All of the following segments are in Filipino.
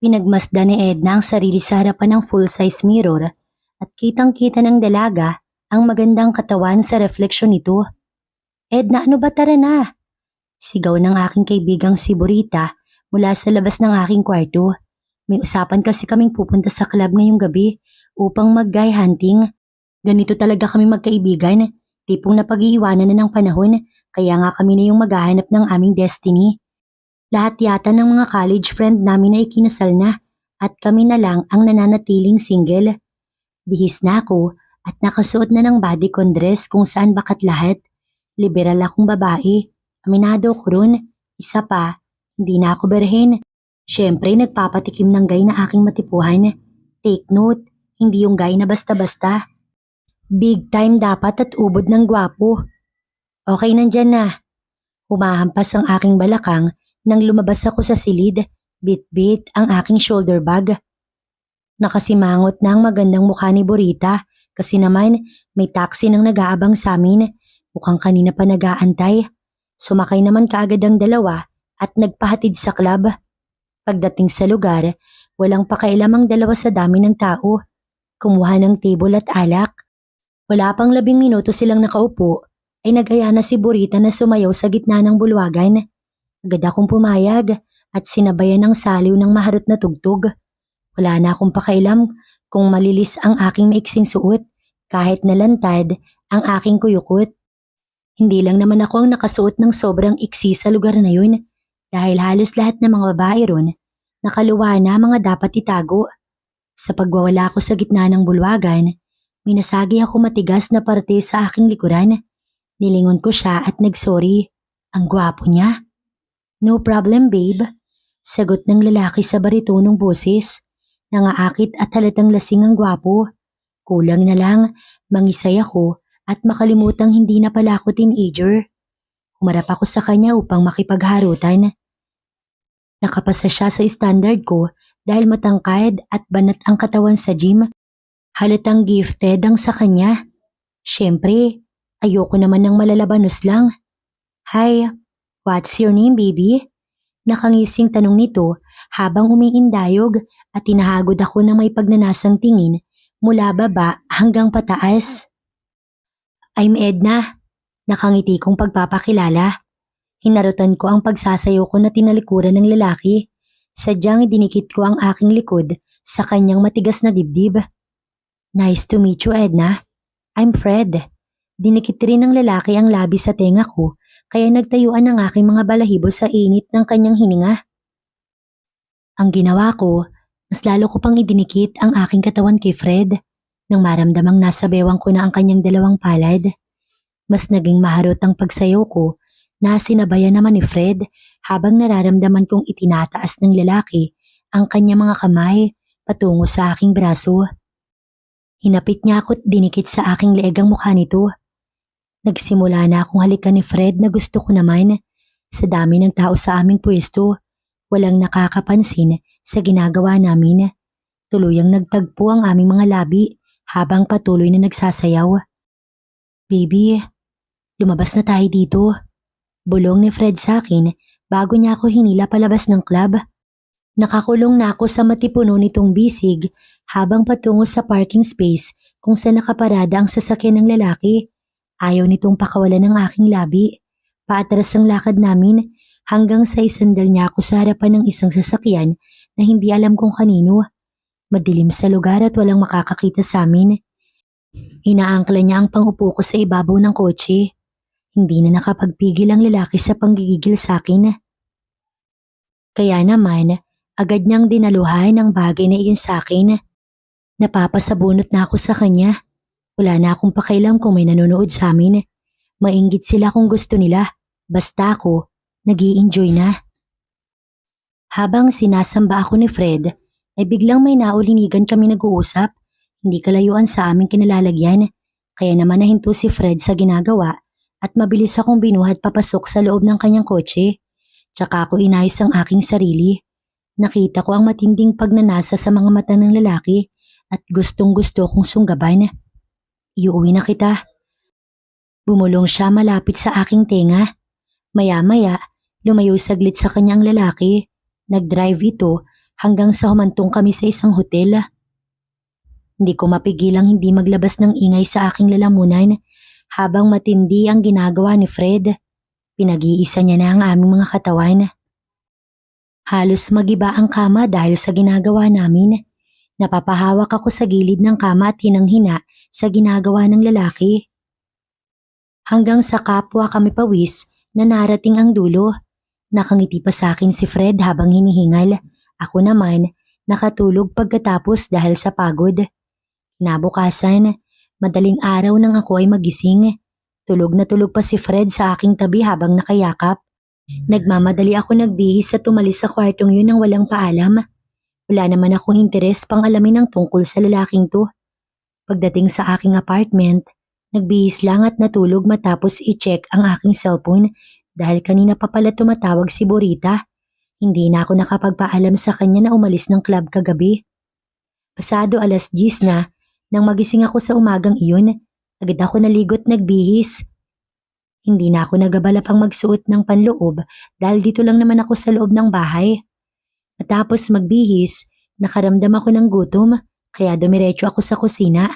Pinagmasdan ni Edna ang sarili sa harapan ng full-size mirror at kitang-kita ng dalaga ang magandang katawan sa refleksyon nito. Edna, ano ba tara na? Sigaw ng aking kaibigang si Burita mula sa labas ng aking kwarto. May usapan kasi kaming pupunta sa club ngayong gabi upang mag-guy hunting. Ganito talaga kami magkaibigan, tipong napag-iiwanan na ng panahon kaya nga kami na yung maghahanap ng aming destiny. Lahat yata ng mga college friend namin ay kinasal na at kami na lang ang nananatiling single. Bihis na ako at nakasuot na ng bodycon dress kung saan bakat lahat. Liberal akong babae. Aminado ko ron. Isa pa, hindi na ako berhen. Siyempre, nagpapatikim ng gay na aking matipuhan. Take note, hindi yung gay na basta-basta. Big time dapat at ubod ng gwapo. Okay, nandyan na. Humahampas ang aking balakang nang lumabas ako sa silid, bit-bit ang aking shoulder bag. Nakasimangot na ang magandang mukha ni Burita kasi naman may taxi nang nag-aabang sa amin. Mukhang kanina pa nag-aantay. Sumakay naman kaagad ang dalawa at nagpahatid sa club. Pagdating sa lugar, walang pakailam ang dalawa sa dami ng tao. Kumuha ng table at alak. Wala pang labing minuto silang nakaupo ay nagaya na si Burita na sumayaw sa gitna ng bulwagan. Agad akong pumayag at sinabayan ng saliw ng maharot na tugtog. Wala na akong pakailam kung malilis ang aking maiksing suot kahit nalantad ang aking kuyukot. Hindi lang naman ako ang nakasuot ng sobrang iksi sa lugar na yun dahil halos lahat ng mga babae ron nakaluwa na mga dapat itago. Sa pagwawala ko sa gitna ng bulwagan, may nasagi ako matigas na parte sa aking likuran. Nilingon ko siya at nagsorry. Ang gwapo niya. No problem, babe. Sagot ng lalaki sa baritonong boses. Nangaakit at halatang lasing ang gwapo. Kulang na lang, mangisay ako at makalimutang hindi na pala ako teenager. Humarap ako sa kanya upang makipagharutan. Nakapasa siya sa standard ko dahil matangkad at banat ang katawan sa gym. Halatang gifted ang sa kanya. Siyempre, ayoko naman ng malalabanos lang. Hi, what's your name baby? Nakangising tanong nito habang umiindayog at tinahagod ako ng may pagnanasang tingin mula baba hanggang pataas. I'm Edna. Nakangiti kong pagpapakilala. Hinarutan ko ang pagsasayaw ko na tinalikuran ng lalaki. Sadyang idinikit ko ang aking likod sa kanyang matigas na dibdib. Nice to meet you, Edna. I'm Fred. Dinikit rin ng lalaki ang labi sa tenga ko kaya nagtayuan ang aking mga balahibo sa init ng kanyang hininga. Ang ginawa ko, mas lalo ko pang idinikit ang aking katawan kay Fred nang maramdamang nasa bewang ko na ang kanyang dalawang palad. Mas naging maharot ang pagsayaw ko na sinabayan naman ni Fred habang nararamdaman kong itinataas ng lalaki ang kanyang mga kamay patungo sa aking braso. Hinapit niya ako at dinikit sa aking leeg ang mukha nito. Nagsimula na akong halikan ni Fred na gusto ko naman. Sa dami ng tao sa aming pwesto, walang nakakapansin sa ginagawa namin. Tuluyang nagtagpo ang aming mga labi habang patuloy na nagsasayaw. Baby, lumabas na tayo dito. Bulong ni Fred sa akin bago niya ako hinila palabas ng club. Nakakulong na ako sa matipuno nitong bisig habang patungo sa parking space kung saan nakaparada ang sasakyan ng lalaki. Ayaw nitong pakawalan ng aking labi. Paatras ang lakad namin hanggang sa isandal niya ako sa harapan ng isang sasakyan na hindi alam kung kanino. Madilim sa lugar at walang makakakita sa amin. Inaangkla niya ang pangupo ko sa ibabaw ng kotse. Hindi na nakapagpigil ang lalaki sa panggigigil sa akin. Kaya naman, agad niyang dinaluhan ang bagay na iyon sa akin. Napapasabunot na ako sa kanya. Wala na akong pakialam kung may nanonood sa amin. Mainggit sila kung gusto nila. Basta ako, nag enjoy na. Habang sinasamba ako ni Fred, ay biglang may naulinigan kami nag-uusap. Hindi kalayuan sa aming kinalalagyan. Kaya naman nahinto si Fred sa ginagawa at mabilis akong binuhat papasok sa loob ng kanyang kotse. Tsaka ako inayos ang aking sarili. Nakita ko ang matinding pagnanasa sa mga mata ng lalaki at gustong gusto kong sunggaban. Iuwi na kita. Bumulong siya malapit sa aking tenga. Maya-maya, lumayo saglit sa kanyang lalaki. Nag-drive ito hanggang sa humantong kami sa isang hotel. Hindi ko mapigilang hindi maglabas ng ingay sa aking lalamunan habang matindi ang ginagawa ni Fred. Pinag-iisa niya na ang aming mga katawan. Halos magiba ang kama dahil sa ginagawa namin. Napapahawak ako sa gilid ng kama at hinang-hina sa ginagawa ng lalaki. Hanggang sa kapwa kami pawis na narating ang dulo. Nakangiti pa sa akin si Fred habang hinihingal. Ako naman, nakatulog pagkatapos dahil sa pagod. Kinabukasan, madaling araw nang ako ay magising. Tulog na tulog pa si Fred sa aking tabi habang nakayakap. Nagmamadali ako nagbihis sa tumalis sa kwartong yun nang walang paalam. Wala naman akong interes pang alamin ang tungkol sa lalaking to. Pagdating sa aking apartment, nagbihis lang at natulog matapos i-check ang aking cellphone dahil kanina pa pala tumatawag si Borita. Hindi na ako nakapagpaalam sa kanya na umalis ng club kagabi. Pasado alas 10 na, nang magising ako sa umagang iyon, agad ako naligot nagbihis. Hindi na ako nagabala pang magsuot ng panloob dahil dito lang naman ako sa loob ng bahay. Matapos magbihis, nakaramdam ako ng gutom kaya dumiretso ako sa kusina.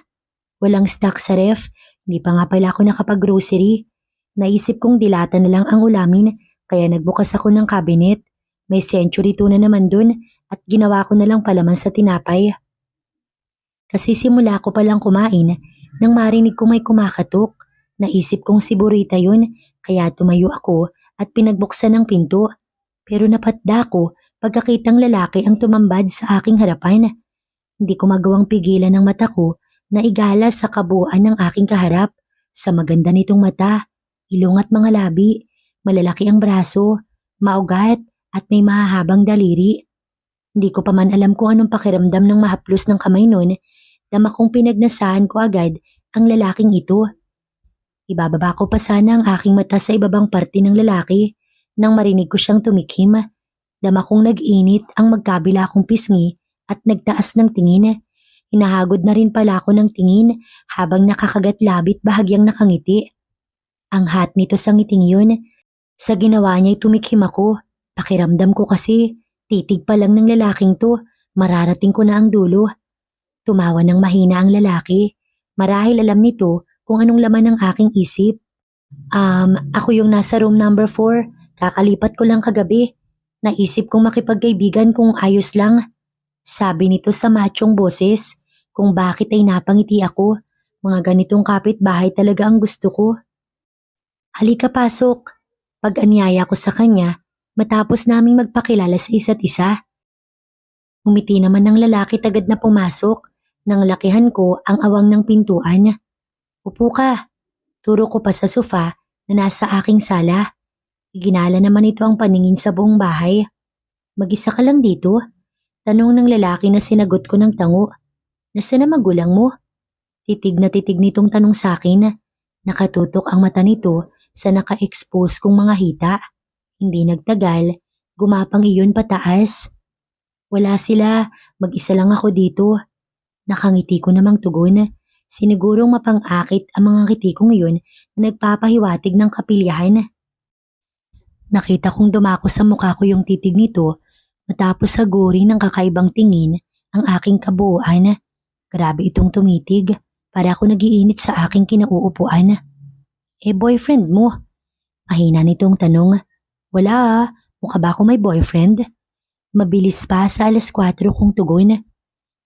Walang stock sa ref, hindi pa nga pala ako nakapag-grocery. Naisip kong dilata na lang ang ulamin kaya nagbukas ako ng cabinet. May century tuna naman dun at ginawa ko na lang palaman sa tinapay. Kasi simula ko palang kumain nang marinig ko may kumakatok. Naisip kong si Burita yun kaya tumayo ako at pinagbuksan ng pinto. Pero napatda ko pagkakitang lalaki ang tumambad sa aking harapan. Hindi ko magawang pigilan ng mata ko na igala sa kabuuan ng aking kaharap. Sa maganda nitong mata, ilong at mga labi, malalaki ang braso, maugat at may mahahabang daliri. Hindi ko pa man alam kung anong pakiramdam ng mahaplos ng kamay nun, dama kong pinagnasahan ko agad ang lalaking ito. Ibababa ko pa sana ang aking mata sa ibabang parte ng lalaki nang marinig ko siyang tumikim. Dama kong nag-init ang magkabila kong pisngi at nagtaas ng tingin. Hinahagod na rin pala ako ng tingin habang nakakagat labit bahagyang nakangiti. Ang hat nito sa ngiting yun. Sa ginawa niya'y tumikim ako. Pakiramdam ko kasi, titig pa lang ng lalaking to, mararating ko na ang dulo. Tumawa ng mahina ang lalaki. Marahil alam nito kung anong laman ng aking isip. Um, ako yung nasa room number 4. Kakalipat ko lang kagabi. Naisip kong makipagkaibigan kung ayos lang. Sabi nito sa machong boses kung bakit ay napangiti ako. Mga ganitong kapitbahay talaga ang gusto ko. Halika pasok. Pag-anyaya ko sa kanya matapos naming magpakilala sa isa't isa. Umiti naman ng lalaki tagad na pumasok nang lakihan ko ang awang ng pintuan. Upo ka. Turo ko pa sa sofa na nasa aking sala. Ginala naman ito ang paningin sa buong bahay. Mag-isa ka lang dito? Tanong ng lalaki na sinagot ko ng tango. Nasaan na magulang mo? Titig na titig nitong tanong sa akin. Nakatutok ang mata nito sa naka-expose kong mga hita. Hindi nagtagal, gumapang iyon pataas. Wala sila, mag-isa lang ako dito. Nakangiti ko namang tugon. Sinigurong mapang-akit ang mga ngiti ko ngayon na nagpapahiwatig ng kapilyahan. Nakita kong dumako sa mukha ko yung titig nito matapos saguri ng kakaibang tingin ang aking kabuuan. Grabe itong tumitig para ako nagiinit sa aking kinauupuan. Eh boyfriend mo? Mahina nitong tanong. Wala ah, mukha ba ako may boyfriend? Mabilis pa sa alas 4 kong tugon.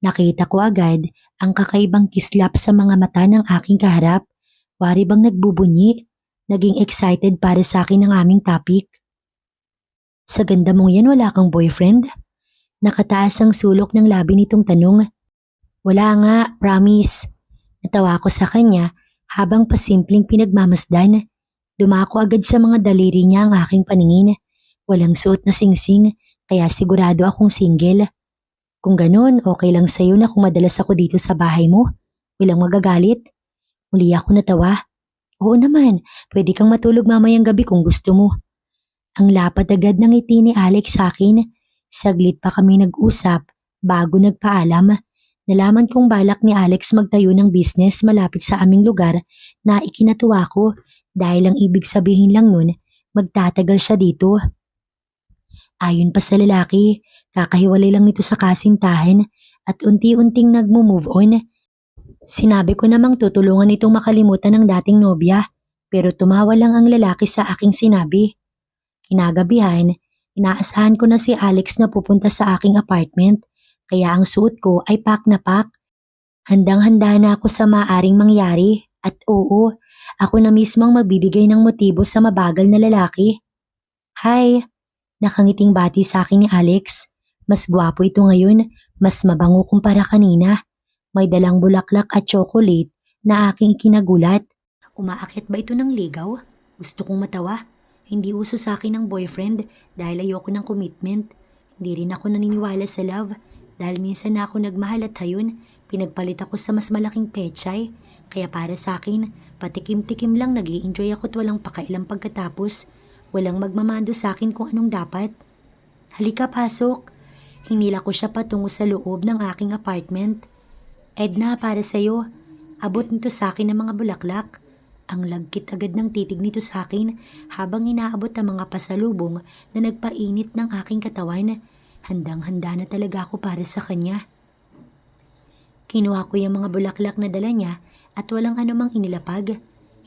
Nakita ko agad ang kakaibang kislap sa mga mata ng aking kaharap. Wari bang nagbubunyi? Naging excited para sa akin ang aming topic. Sa ganda mong yan wala kang boyfriend? Nakataas ang sulok ng labi nitong tanong. Wala nga, promise. Natawa ko sa kanya habang pasimpleng pinagmamasdan. Dumako agad sa mga daliri niya ang aking paningin. Walang suot na singsing kaya sigurado akong single. Kung ganun, okay lang sa'yo na kung madalas ako dito sa bahay mo. Walang magagalit. Muli ako natawa. Oo naman, pwede kang matulog mamayang gabi kung gusto mo. Ang lapad agad ng ngiti ni Alex sa akin. Saglit pa kami nag-usap bago nagpaalam. Nalaman kong balak ni Alex magtayo ng business malapit sa aming lugar na ikinatuwa ko dahil ang ibig sabihin lang nun, magtatagal siya dito. Ayon pa sa lalaki, Kakahiwalay lang nito sa kasintahan at unti-unting nagmo-move on. Sinabi ko namang tutulungan itong makalimutan ng dating nobya pero tumawa lang ang lalaki sa aking sinabi. Kinagabihan, inaasahan ko na si Alex na pupunta sa aking apartment kaya ang suot ko ay pak na pak. Handang-handa na ako sa maaring mangyari at oo, ako na mismo ang magbibigay ng motibo sa mabagal na lalaki. Hi! Nakangiting bati sa akin ni Alex. Mas gwapo ito ngayon, mas mabango kumpara kanina. May dalang bulaklak at chocolate na aking kinagulat. Umaakit ba ito ng ligaw? Gusto kong matawa. Hindi uso sa akin ang boyfriend dahil ayoko ng commitment. Hindi rin ako naniniwala sa love dahil minsan na ako nagmahal at hayon, pinagpalit ako sa mas malaking pechay. Kaya para sa akin, patikim-tikim lang nag enjoy ako at walang pakailang pagkatapos. Walang magmamando sa akin kung anong dapat. Halika, pasok. Hinila ko siya patungo sa loob ng aking apartment. Edna, para sa'yo. Abot nito sa akin ng mga bulaklak. Ang lagkit agad ng titig nito sa akin habang inaabot ang mga pasalubong na nagpainit ng aking katawan. Handang-handa na talaga ako para sa kanya. Kinuha ko yung mga bulaklak na dala niya at walang anumang inilapag.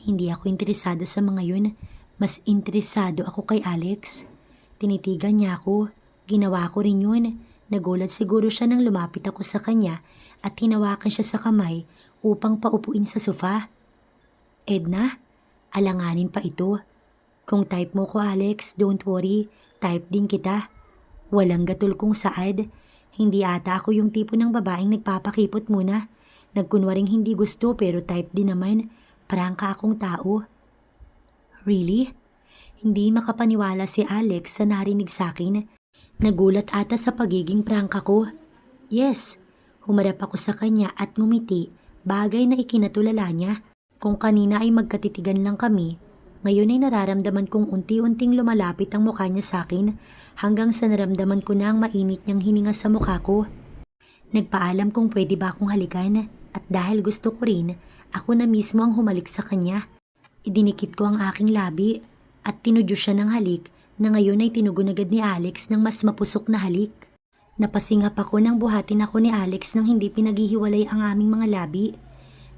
Hindi ako interesado sa mga yun. Mas interesado ako kay Alex. Tinitigan niya ako. Ginawa ko rin yun. Nagulat siguro siya nang lumapit ako sa kanya at hinawakan siya sa kamay upang paupuin sa sofa. Edna, alanganin pa ito. Kung type mo ko Alex, don't worry, type din kita. Walang gatul kong saad. Hindi ata ako yung tipo ng babaeng nagpapakipot muna. Nagkunwaring hindi gusto pero type din naman. Prangka akong tao. Really? Hindi makapaniwala si Alex sa narinig sa akin. Nagulat ata sa pagiging prangka ko. Yes, humarap ako sa kanya at ngumiti, bagay na ikinatulala niya. Kung kanina ay magkatitigan lang kami, ngayon ay nararamdaman kong unti-unting lumalapit ang mukha niya sa akin hanggang sa naramdaman ko na ang mainit niyang hininga sa mukha ko. Nagpaalam kung pwede ba akong halikan at dahil gusto ko rin, ako na mismo ang humalik sa kanya. Idinikit ko ang aking labi at tinudyo siya ng halik na ngayon ay tinugon agad ni Alex ng mas mapusok na halik. Napasingap ako nang buhatin ako ni Alex nang hindi pinaghihiwalay ang aming mga labi.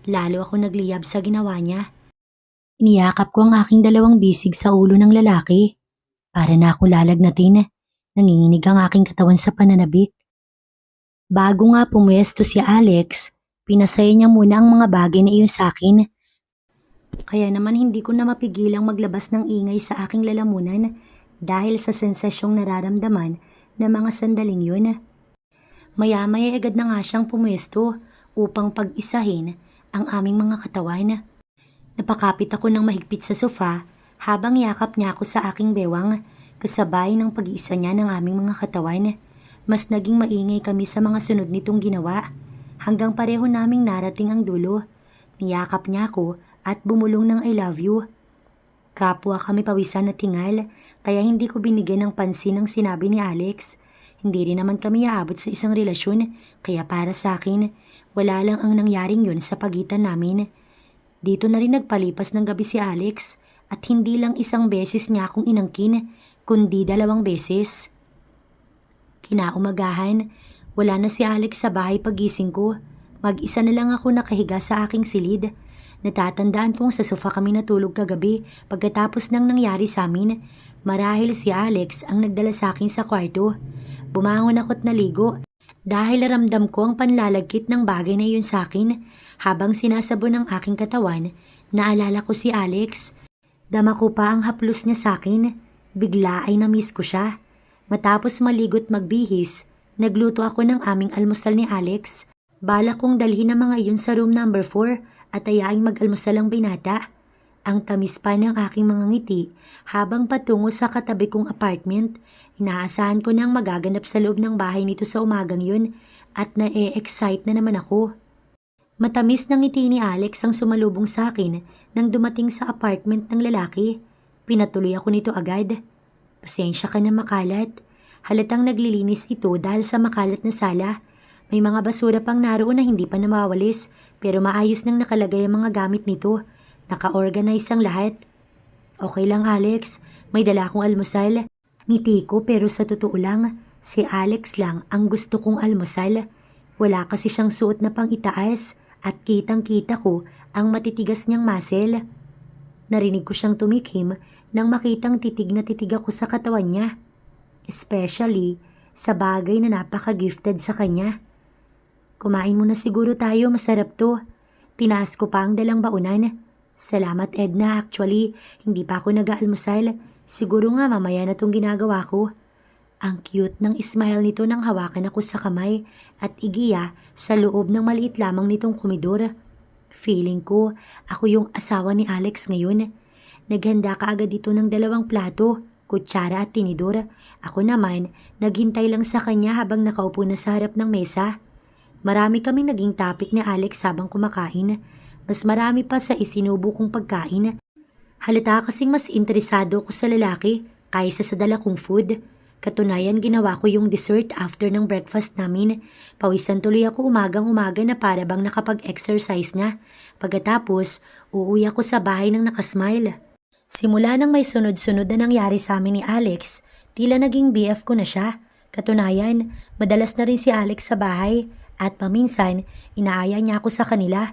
Lalo ako nagliyab sa ginawa niya. Iniyakap ko ang aking dalawang bisig sa ulo ng lalaki. Para na ako lalagnatin. Nanginginig ang aking katawan sa pananabik. Bago nga pumwesto si Alex, pinasaya niya muna ang mga bagay na iyon sa akin. Kaya naman hindi ko na mapigilang maglabas ng ingay sa aking lalamunan dahil sa sensasyong nararamdaman ng mga sandaling yun. Maya-maya agad na nga siyang pumwesto upang pag-isahin ang aming mga katawan. Napakapit ako ng mahigpit sa sofa habang yakap niya ako sa aking bewang kasabay ng pag-iisa niya ng aming mga katawan. Mas naging maingay kami sa mga sunod nitong ginawa hanggang pareho naming narating ang dulo. Niyakap niya ako at bumulong ng I love you. Kapwa kami pawisan at tingal kaya hindi ko binigyan ng pansin ang sinabi ni Alex. Hindi rin naman kami aabot sa isang relasyon kaya para sa akin, wala lang ang nangyaring yun sa pagitan namin. Dito na rin nagpalipas ng gabi si Alex at hindi lang isang beses niya akong inangkin, kundi dalawang beses. Kinaumagahan, wala na si Alex sa bahay pagising ko. Mag-isa na lang ako nakahiga sa aking silid. Natatandaan kong sa sofa kami natulog kagabi pagkatapos ng nangyari sa amin. Marahil si Alex ang nagdala sa akin sa kwarto. Bumangon ako't naligo dahil ramdam ko ang panlalagkit ng bagay na yun sa akin habang sinasabon ng aking katawan, naalala ko si Alex. Dama ko pa ang haplos niya sa akin. Bigla ay namiss ko siya. Matapos maligot magbihis, nagluto ako ng aming almusal ni Alex. Bala kong dalhin ang mga iyon sa room number 4 at ayaing mag-almusal ang binata. Ang tamis pa ng aking mga ngiti habang patungo sa katabi kong apartment. Inaasahan ko nang magaganap sa loob ng bahay nito sa umagang yun at na-e-excite na naman ako. Matamis ng ngiti ni Alex ang sumalubong sa akin nang dumating sa apartment ng lalaki. Pinatuloy ako nito agad. Pasensya ka na makalat. Halatang naglilinis ito dahil sa makalat na sala. May mga basura pang naroon na hindi pa namawalis pero maayos nang nakalagay ang mga gamit nito. Naka-organize ang lahat. Okay lang Alex, may dala akong almusal. Ngiti ko pero sa totoo lang, Si Alex lang ang gusto kong almusal. Wala kasi siyang suot na pang itaas at kitang-kita ko ang matitigas niyang muscle. Narinig ko siyang tumikim nang makitang titig na titig ako sa katawan niya. Especially sa bagay na napaka-gifted sa kanya. Kumain muna siguro tayo, masarap to. Tinaas ko pa ang dalang baunan. Salamat Edna, actually, hindi pa ako nag-aalmusal. Siguro nga mamaya na tong ginagawa ko. Ang cute ng smile nito nang hawakan ako sa kamay at igiya sa loob ng maliit lamang nitong komedor. Feeling ko, ako yung asawa ni Alex ngayon. Naghanda ka agad ito ng dalawang plato, kutsara at tinidor. Ako naman, naghintay lang sa kanya habang nakaupo na sa harap ng mesa. Marami kaming naging topic ni Alex habang kumakain. Mas marami pa sa isinubo kong pagkain. Halata kasing mas interesado ko sa lalaki kaysa sa dala kong food. Katunayan ginawa ko yung dessert after ng breakfast namin. Pawisan tuloy ako umagang-umaga na para bang nakapag-exercise na. Pagkatapos, uuwi ako sa bahay ng nakasmile. Simula nang may sunod-sunod na nangyari sa amin ni Alex, tila naging BF ko na siya. Katunayan, madalas na rin si Alex sa bahay at paminsan, inaaya niya ako sa kanila.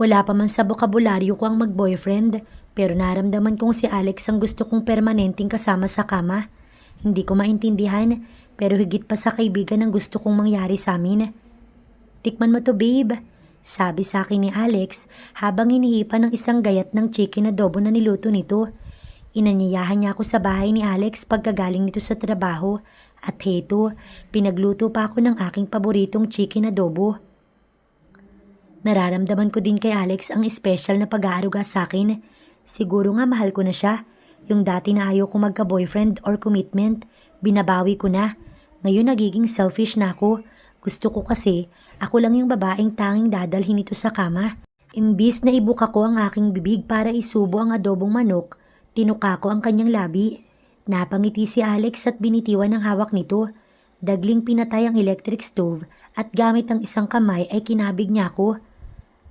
Wala pa man sa bokabularyo ko ang mag-boyfriend, pero naramdaman kong si Alex ang gusto kong permanenteng kasama sa kama. Hindi ko maintindihan, pero higit pa sa kaibigan ang gusto kong mangyari sa amin. Tikman mo to babe, sabi sa akin ni Alex habang hinihipan ng isang gayat ng chicken adobo na niluto nito. Inanyayahan niya ako sa bahay ni Alex pagkagaling nito sa trabaho at heto, pinagluto pa ako ng aking paboritong chicken adobo. Nararamdaman ko din kay Alex ang special na pag-aaruga sa akin. Siguro nga mahal ko na siya. Yung dati na ayaw ko magka-boyfriend or commitment, binabawi ko na. Ngayon nagiging selfish na ako. Gusto ko kasi, ako lang yung babaeng tanging dadalhin ito sa kama. Imbis na ibuka ko ang aking bibig para isubo ang adobong manok, tinuka ko ang kanyang labi. Napangiti si Alex at binitiwan ng hawak nito. Dagling pinatay ang electric stove at gamit ang isang kamay ay kinabig niya ako.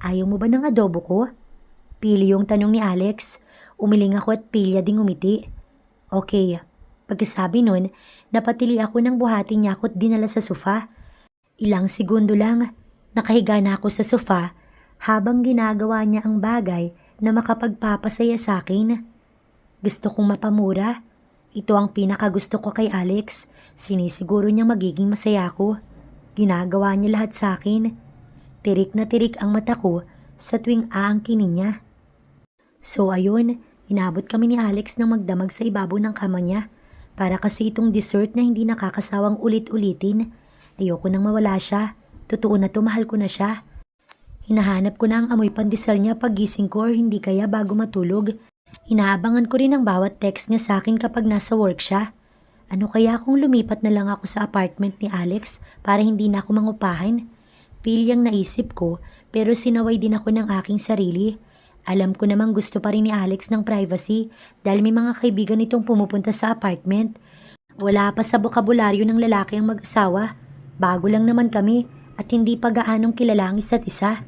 Ayaw mo ba ng adobo ko? Pili yung tanong ni Alex. Umiling ako at pilya ding umiti. Okay. Pagkasabi nun, napatili ako ng buhati niya ako at dinala sa sofa. Ilang segundo lang, nakahiga na ako sa sofa habang ginagawa niya ang bagay na makapagpapasaya sa akin. Gusto kong mapamura. Ito ang pinakagusto ko kay Alex. Sinisiguro niya magiging masaya ako. Ginagawa niya lahat sa akin. Tirik na tirik ang mata ko sa tuwing aangkinin niya. So ayun, inabot kami ni Alex ng magdamag sa ibabaw ng kama niya. Para kasi itong dessert na hindi nakakasawang ulit-ulitin. Ayoko nang mawala siya. Totoo na to, mahal ko na siya. Hinahanap ko na ang amoy pandesal niya pag gising ko or hindi kaya bago matulog. Inaabangan ko rin ang bawat text niya sa akin kapag nasa work siya. Ano kaya kung lumipat na lang ako sa apartment ni Alex para hindi na ako mangupahan? Pilyang naisip ko pero sinaway din ako ng aking sarili. Alam ko namang gusto pa rin ni Alex ng privacy dahil may mga kaibigan itong pumupunta sa apartment. Wala pa sa bokabularyo ng lalaki ang mag-asawa. Bago lang naman kami at hindi pa gaanong kilala ang isa't isa.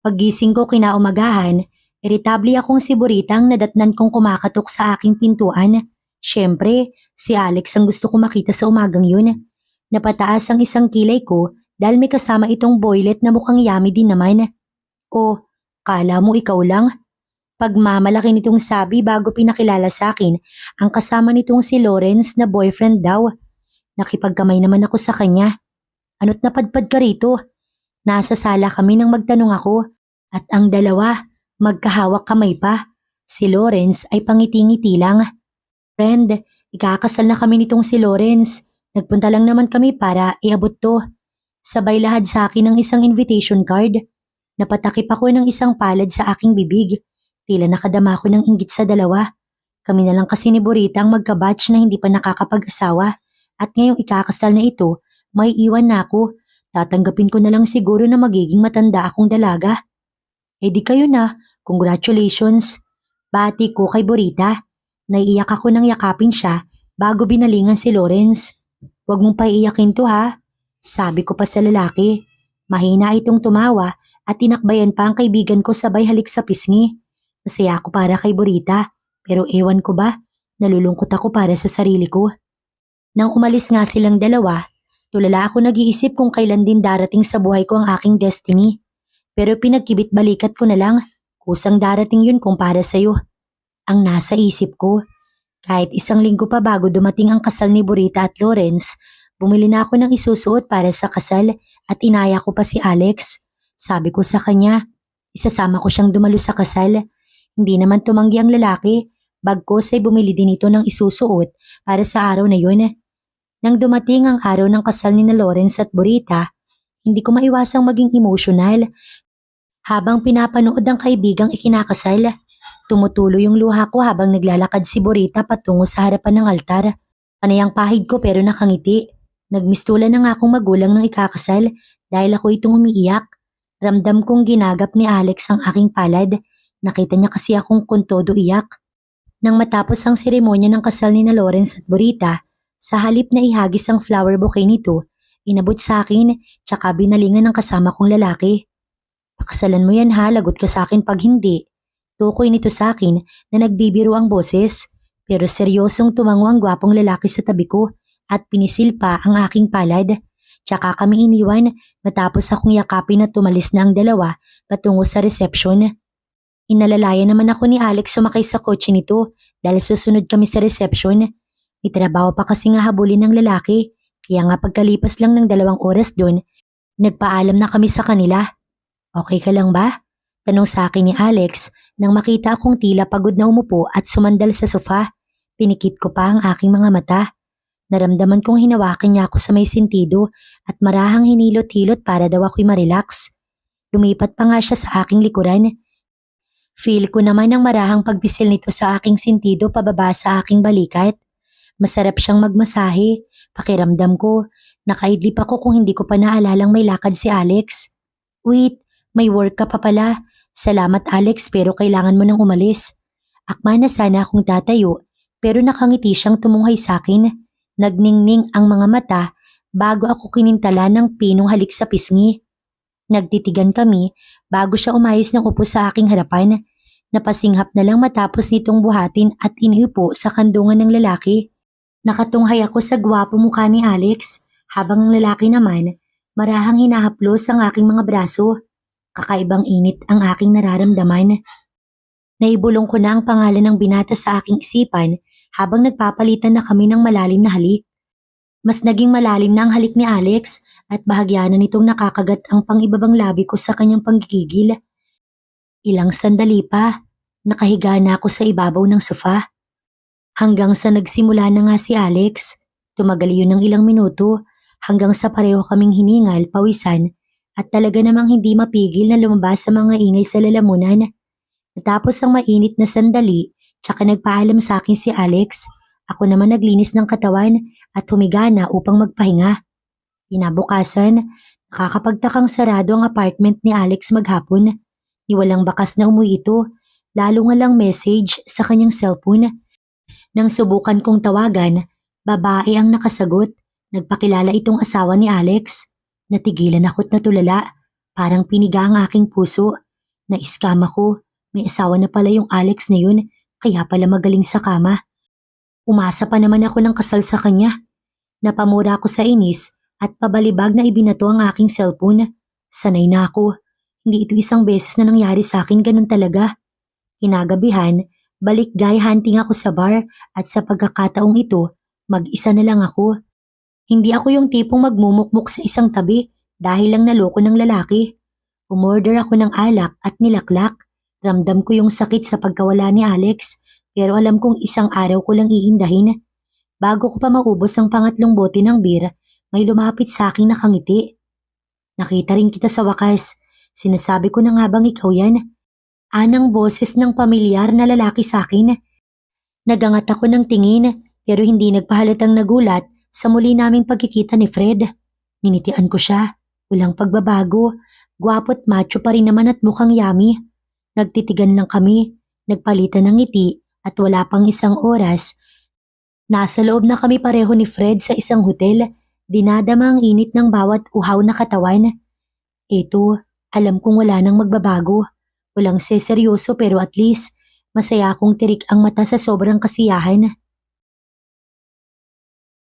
Paggising ko kinaumagahan, Iritabli akong si Buritang nadatnan kong kumakatok sa aking pintuan. Siyempre, si Alex ang gusto ko makita sa umagang yun. Napataas ang isang kilay ko dahil may kasama itong boylet na mukhang yummy din naman. O, kala mo ikaw lang? Pagmamalaki nitong sabi bago pinakilala sa akin, ang kasama nitong si Lawrence na boyfriend daw. Nakipagkamay naman ako sa kanya. Ano't napadpad ka rito? Nasa sala kami nang magtanong ako at ang dalawa Magkahawak kamay pa. Si Lawrence ay pangiti-ngiti lang. Friend, ikakasal na kami nitong si Lawrence. Nagpunta lang naman kami para iabot to. Sabay lahad sa akin ng isang invitation card. Napatakip ako ng isang palad sa aking bibig. Tila nakadama ko ng inggit sa dalawa. Kami na lang kasi ni Burita ang magkabatch na hindi pa nakakapag-asawa. At ngayong ikakasal na ito, may iwan na ako. Tatanggapin ko na lang siguro na magiging matanda akong dalaga. Eh di kayo na, congratulations. Bati ko kay Borita. Naiiyak ako nang yakapin siya bago binalingan si Lawrence. Huwag mong paiiyakin to ha. Sabi ko pa sa lalaki. Mahina itong tumawa at tinakbayan pa ang kaibigan ko sabay halik sa pisngi. Masaya ako para kay Borita pero ewan ko ba, nalulungkot ako para sa sarili ko. Nang umalis nga silang dalawa, tulala ako nag-iisip kung kailan din darating sa buhay ko ang aking destiny. Pero pinagkibit balikat ko na lang, kusang darating yun kung para sa'yo. Ang nasa isip ko, kahit isang linggo pa bago dumating ang kasal ni Burita at Lawrence, bumili na ako ng isusuot para sa kasal at inaya ko pa si Alex. Sabi ko sa kanya, isasama ko siyang dumalo sa kasal. Hindi naman tumanggi ang lalaki, bagkos ay bumili din ito ng isusuot para sa araw na yun. Nang dumating ang araw ng kasal ni na Lawrence at Burita, hindi ko maiwasang maging emotional. Habang pinapanood ang kaibigang ikinakasal, tumutulo yung luha ko habang naglalakad si Burita patungo sa harapan ng altar. Panay ang pahid ko pero nakangiti. Nagmistulan na nga akong magulang ng ikakasal dahil ako itong umiiyak. Ramdam kong ginagap ni Alex ang aking palad. Nakita niya kasi akong kuntodo iyak. Nang matapos ang seremonya ng kasal ni na Lawrence at Burita, sa halip na ihagis ang flower bouquet nito, inabot sa akin tsaka binalingan ng kasama kong lalaki. Pakasalan mo yan ha, lagot ka sa akin pag hindi. Tukoy nito sa akin na nagbibiro ang boses, pero seryosong tumango ang gwapong lalaki sa tabi ko at pinisil pa ang aking palad. Tsaka kami iniwan matapos akong yakapin at tumalis na ang dalawa patungo sa reception. Inalalayan naman ako ni Alex sumakay sa kotse nito dahil susunod kami sa reception. May pa kasi nga habulin ng lalaki, kaya nga pagkalipas lang ng dalawang oras doon, nagpaalam na kami sa kanila. Okay ka lang ba? Tanong sa akin ni Alex nang makita akong tila pagod na umupo at sumandal sa sofa. Pinikit ko pa ang aking mga mata. Naramdaman kong hinawakan niya ako sa may sentido at marahang hinilot-hilot para daw ako'y marelax. Lumipat pa nga siya sa aking likuran. Feel ko naman ang marahang pagbisil nito sa aking sentido pababa sa aking balikat. Masarap siyang magmasahe. Pakiramdam ko, nakaidlip ako kung hindi ko pa naalalang may lakad si Alex. Wait, may work ka pa pala. Salamat Alex pero kailangan mo nang umalis. Akma na sana akong tatayo pero nakangiti siyang tumunghay sa akin. Nagningning ang mga mata bago ako kinintala ng pinong halik sa pisngi. Nagtitigan kami bago siya umayos ng upo sa aking harapan. Napasinghap na lang matapos nitong buhatin at iniupo sa kandungan ng lalaki. Nakatunghay ako sa gwapo mukha ni Alex habang ang lalaki naman marahang hinahaplos ang aking mga braso. Kakaibang init ang aking nararamdaman. Naibulong ko na ang pangalan ng binata sa aking isipan habang nagpapalitan na kami ng malalim na halik. Mas naging malalim na ang halik ni Alex at bahagyanan nitong nakakagat ang pangibabang labi ko sa kanyang panggigigil. Ilang sandali pa, nakahiga na ako sa ibabaw ng sofa. Hanggang sa nagsimula na nga si Alex, tumagal yun ng ilang minuto hanggang sa pareho kaming hiningal, pawisan at talaga namang hindi mapigil na lumabas sa mga ingay sa lalamunan. Natapos ang mainit na sandali, tsaka nagpaalam sa akin si Alex. Ako naman naglinis ng katawan at humiga na upang magpahinga. Kinabukasan, nakakapagtakang sarado ang apartment ni Alex maghapon. Di walang bakas na umuwi ito, lalo nga lang message sa kanyang cellphone. Nang subukan kong tawagan, babae ang nakasagot. Nagpakilala itong asawa ni Alex. Natigilan ako't natulala. Parang piniga ang aking puso. Na-scam ako. May asawa na pala yung Alex na yun, kaya pala magaling sa kama. Umasa pa naman ako ng kasal sa kanya. Napamura ako sa inis at pabalibag na ibinato ang aking cellphone. Sanay na ako. Hindi ito isang beses na nangyari sa akin ganun talaga. Kinagabihan, balik guy hunting ako sa bar at sa pagkakataong ito, mag-isa na lang ako. Hindi ako yung tipong magmumukmuk sa isang tabi dahil lang naloko ng lalaki. Umorder ako ng alak at nilaklak. Ramdam ko yung sakit sa pagkawala ni Alex pero alam kong isang araw ko lang iindahin. Bago ko pa maubos ang pangatlong bote ng beer, may lumapit sa akin nakangiti. Nakita rin kita sa wakas. Sinasabi ko na nga bang ikaw yan? Anang boses ng pamilyar na lalaki sa akin. Nagangat ako ng tingin pero hindi nagpahalatang nagulat sa muli naming pagkikita ni Fred. Ninitian ko siya. Walang pagbabago. Gwapo't macho pa rin naman at mukhang yummy. Nagtitigan lang kami. Nagpalitan ng ngiti at wala pang isang oras. Nasa loob na kami pareho ni Fred sa isang hotel. Dinadama ang init ng bawat uhaw na katawan. Ito, alam kong wala nang magbabago. Walang seseryoso pero at least masaya akong tirik ang mata sa sobrang kasiyahan.